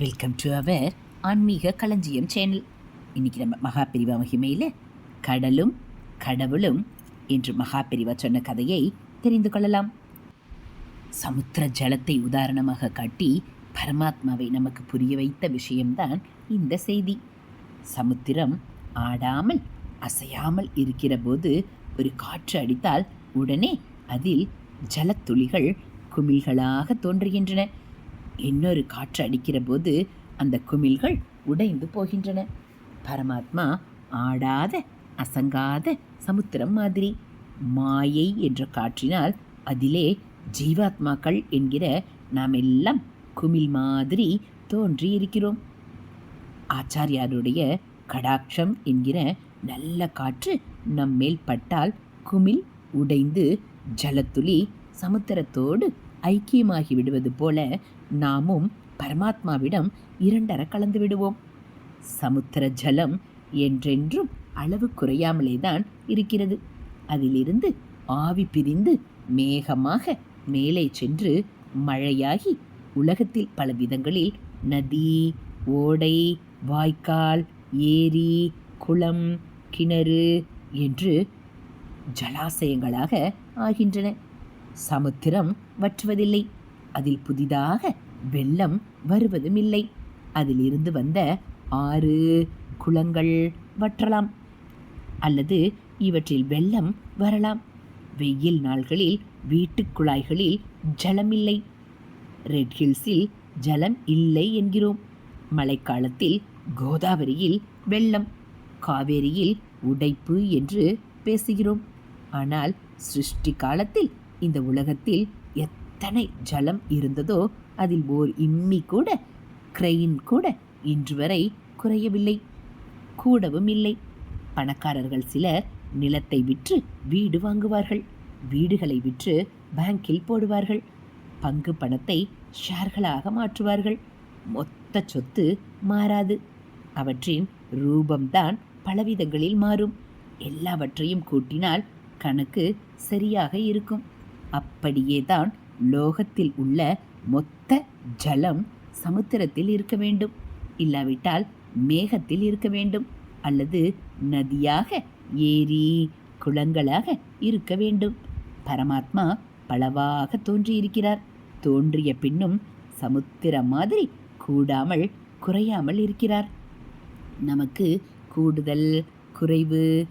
Welcome to our ஆன்மீக களஞ்சியம் channel இன்னைக்கு நம்ம மகாபிரிவா மகிமையில் கடலும் கடவுளும் என்று மகாபிரிவா சொன்ன கதையை தெரிந்து கொள்ளலாம். சமுத்திர ஜலத்தை உதாரணமாக காட்டி பரமாத்மாவை நமக்கு புரிய வைத்த விஷயம்தான் இந்த செய்தி. சமுத்திரம் ஆடாமல் அசையாமல் இருக்கிற போது ஒரு காற்று அடித்தால் உடனே அதில் ஜலத்துளிகள் குமிழ்களாக தோன்றுகின்றன. இன்னொரு காற்று அடிக்கிற போது அந்த குமிழ்கள் உடைந்து போகின்றன. பரமாத்மா ஆடாத அசங்காத சமுத்திரம் மாதிரி. மாயை என்ற காற்றினால் அதிலே ஜீவாத்மாக்கள் என்கிற நாம் எல்லாம் குமிழ் மாதிரி தோன்றி இருக்கிறோம். ஆச்சாரியாருடைய கடாட்சம் என்கிற நல்ல காற்று நம்மேல் பட்டால் குமிழ் உடைந்து ஜலத்துளி சமுத்திரத்தோடு ஐக்கியமாகி விடுவது போல நாமும் பரமாத்மாவிடம் இரண்டர கலந்து விடுவோம். சமுத்திர ஜலம் என்றென்றும் அளவு குறையாமலே தான் இருக்கிறது. அதிலிருந்து ஆவி பிரிந்து மேகமாக மேலே சென்று மழையாகி உலகத்தில் பல விதங்களில் நதி ஓடை வாய்க்கால் ஏரி குளம் கிணறு என்று ஜலாசயங்களாக ஆகின்றன. சமுத்திரம் வற்றுவதில்லை. அதில் புதிதாக வெள்ளம் வருவதும் இல்லை அதிலிருந்து வந்த ஆறு குளங்கள் வற்றலாம். அல்லது இவற்றில் வெள்ளம் வரலாம். வெயில் நாள்களில் வீட்டுக் குழாய்களில் ஜலம் இல்லை ரெட் ஹில்ஸில் ஜலம் இல்லை என்கிறோம். மழைக்காலத்தில் கோதாவரியில் வெள்ளம் காவேரியில் உடைப்பு என்று பேசுகிறோம். ஆனால் சிருஷ்டி காலத்தில் இந்த உலகத்தில் எத்தனை ஜலம் இருந்ததோ அதில் ஓர் இம்மி கூட கிரெயின் கூட இன்று வரை குறையவில்லை. கூடவும் இல்லை. பணக்காரர்கள் சிலர் நிலத்தை விற்று வீடு வாங்குவார்கள். வீடுகளை விற்று பேங்கில் போடுவார்கள். பங்கு பணத்தை ஷேர்களாக மாற்றுவார்கள். மொத்த சொத்து மாறாது. அவற்றின் ரூபம்தான் பலவிதங்களில் மாறும். எல்லாவற்றையும் கூட்டினால் கணக்கு சரியாக இருக்கும். அப்படியே தான் லோகத்தில் உள்ள மொத்த ஜலம் சமுத்திரத்தில் இருக்க வேண்டும். இல்லாவிட்டால் மேகத்தில் இருக்க வேண்டும் அல்லது நதியாக ஏரி குளங்களாக இருக்க வேண்டும். பரமாத்மா பலவாக தோன்றியிருக்கிறார். தோன்றிய பின்னும் சமுத்திரம் மாதிரி கூடாமல் குறையாமல் இருக்கிறார். நமக்கு கூடுதல் குறைவு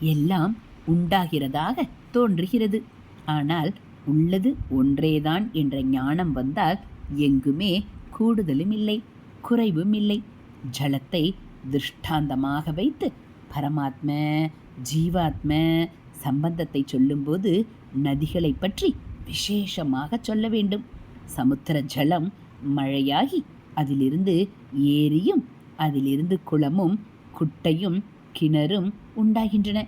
எல்லாம் உண்டாகிறதாக தோன்றுகிறது. ஆனால் உள்ளது ஒன்றேதான் என்ற ஞானம் வந்தால் எங்குமே கூடுதலும் இல்லை குறைவும் இல்லை. ஜலத்தை திருஷ்டாந்தமாக வைத்து பரமாத்ம ஜீவாத்ம சம்பந்தத்தை சொல்லும்போது நதிகளை பற்றி விசேஷமாக சொல்ல வேண்டும். சமுத்திர ஜலம் மழையாகி அதிலிருந்து ஏரியும் அதிலிருந்து குளமும் குட்டையும் கிணறும் உண்டாகின்றன.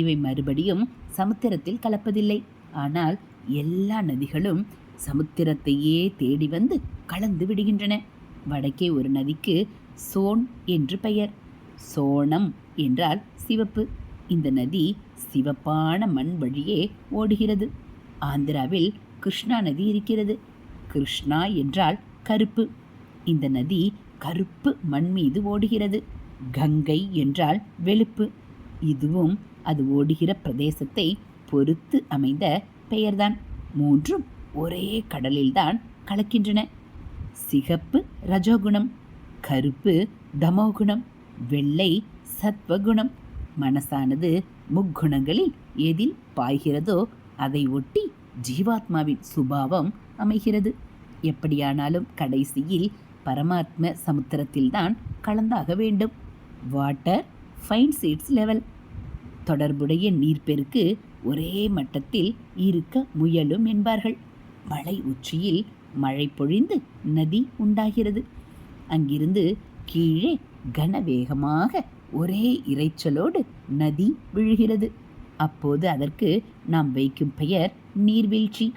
இவை மறுபடியும் சமுத்திரத்தில் கலப்பதில்லை. ஆனால் எல்லா நதிகளும் சமுத்திரத்தையே தேடி வந்து கலந்து விடுகின்றன. வடக்கே ஒரு நதிக்கு சோன் என்று பெயர். சோனம் என்றால் சிவப்பு. இந்த நதி சிவப்பான மண் வழியே ஓடுகிறது. ஆந்திராவில் கிருஷ்ணா நதி இருக்கிறது. கிருஷ்ணா என்றால் கருப்பு. இந்த நதி கருப்பு மண் மீது ஓடுகிறது. கங்கை என்றால் வெளுப்பு. இதுவும் அது ஓடுகிற பிரதேசத்தை பொறுத்து அமைந்த பெயர்தான். மூன்றும் ஒரே கடலில்தான் கலக்கின்றன. சிகப்பு ரஜோகுணம் கருப்பு தமோகுணம் வெள்ளை சத்வகுணம். மனசானது முக்குணங்களில் எதில் பாய்கிறதோ அதை ஒட்டி ஜீவாத்மாவின் சுபாவம் அமைகிறது. எப்படியானாலும் கடைசியில் பரமாத்ம சமுத்திரத்தில்தான் கலந்தாக வேண்டும். Water finds its level. தொடர்புடைய நீர்ப்பெருக்கு ஒரே மட்டத்தில் இருக்க முயலும் என்பார்கள். மலை உச்சியில் மழை பொழிந்து நதி உண்டாகிறது. அங்கிருந்து கீழே கனவேகமாக ஒரே இரைச்சலோடு நதி விழுகிறது. அப்போது அதற்கு நாம் வைக்கும் பெயர் நீர்வீழ்ச்சி.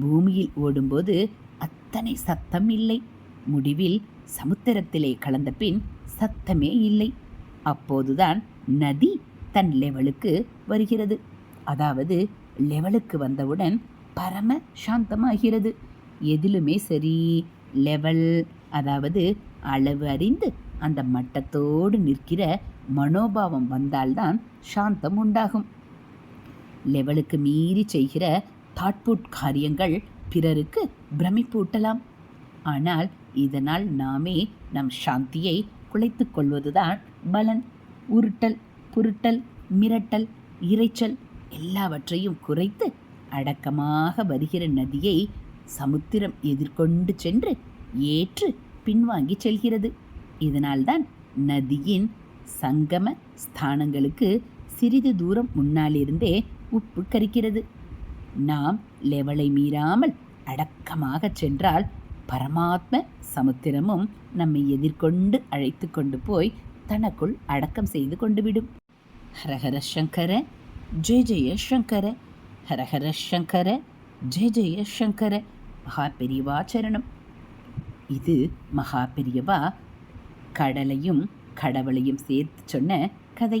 பூமியில் ஓடும்போது அத்தனை சத்தம் இல்லை. முடிவில் சமுத்திரத்திலே கலந்த பின் சத்தமே இல்லை. அப்போதுதான் நதி தன் லெவலுக்கு வருகிறது. அதாவது லெவலுக்கு வந்தவுடன் பரம சாந்தமாகிறது. எதிலுமே சரி லெவல் அதாவது அளவு அறிந்து அந்த மட்டத்தோடு நிற்கிற மனோபாவம் வந்தால்தான் சாந்தம் உண்டாகும். லெவலுக்கு மீறி செய்கிற தாட்புட் காரியங்கள் பிறருக்கு பிரமிப்பூட்டலாம். ஆனால் இதனால் நாமே நம் சாந்தியை குலைத்து கொள்வதுதான் பலன். உருட்டல். புருட்டல் மிரட்டல் இரைச்சல் எல்லாவற்றையும் குறைத்து அடக்கமாக வருகிற நதியை சமுத்திரம் எதிர்கொண்டு சென்று ஏற்று பின்வாங்கி செல்கிறது. இதனால்தான் நதியின் சங்கம ஸ்தானங்களுக்கு சிறிது தூரம் முன்னாலிருந்தே உப்பு கரிக்கிறது. நாம் லெவலை மீறாமல் அடக்கமாக சென்றால் பரமாத்ம சமுத்திரமும் நம்மை எதிர்கொண்டு அழைத்து கொண்டு போய் தனக்குள் அடக்கம் செய்து கொண்டுவிடும் ஹரஹர சங்கர ஜெய ஜெய சங்கர ஹரஹர சங்கர ஜெய ஜெய சங்கர மகா பெரியவா சரணம். இது மகா பெரியவா கடலையும் கடவுளையும் சேர்த்து சொன்ன கதை.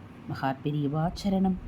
மகாபிரிவா சரணம்